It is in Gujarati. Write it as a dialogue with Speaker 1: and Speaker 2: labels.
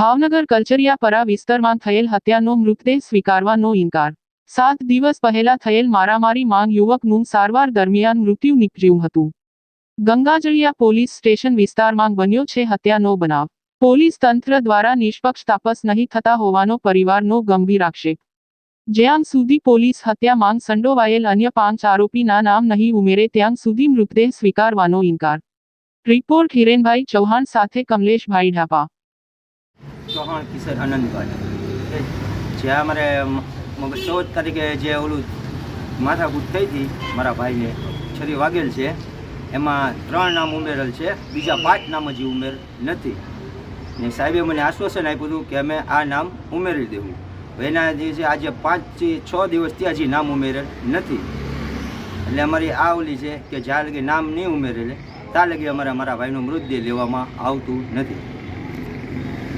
Speaker 1: ભાવનગર કલ્ચરિયાપરા વિસ્તારમાં થયેલ હત્યાનો મૃતદેહ સ્વીકારવાનો ઇનકાર. સાત દિવસ પહેલા થયેલ મારામારી માંગ યુવકનું સારવાર દરમિયાન મૃત્યુ નીપજ્યું હતું. ગંગાજળિયા પોલીસ સ્ટેશન વિસ્તારમાં બન્યો છે હત્યાનો બનાવ. પોલીસ તંત્ર દ્વારા નિષ્પક્ષ તાપસ નહીં થતા હોવાનો પરિવારનો ગંભીર આક્ષેપ. જ્યાં સુધી પોલીસ હત્યા માંગ સંડોવાયેલ અન્ય પાંચ આરોપીના નામ નહીં ઉમેરે ત્યાં સુધી મૃતદેહ સ્વીકારવાનો ઇનકાર. રિપોર્ટ હિરેનભાઈ ચૌહાણ સાથે કમલેશભાઈ ઢાપા.
Speaker 2: ચૌહાણ કિશોર આનંદભાઈ જે અમારે ચૌદ તારીખે જે ઓલું માથાકૂટ થઈ હતી મારા ભાઈને, છરી વાગેલ છે. એમાં ત્રણ નામ ઉમેરેલ છે, બીજા પાંચ નામ હજી ઉમેર નથી. ને સાહેબે મને આશ્વાસન આપ્યું હતું કે અમે આ નામ ઉમેરી દેવું. એના જે છે, આજે પાંચથી છ દિવસથી હજી નામ ઉમેરેલ નથી. એટલે અમારી આ ઓલી છે કે જ્યાં લગી નામ નહીં ઉમેરેલે, ત્યાં લગી અમારે, મારા ભાઈનું મૃતદેહ લેવામાં આવતું નથી.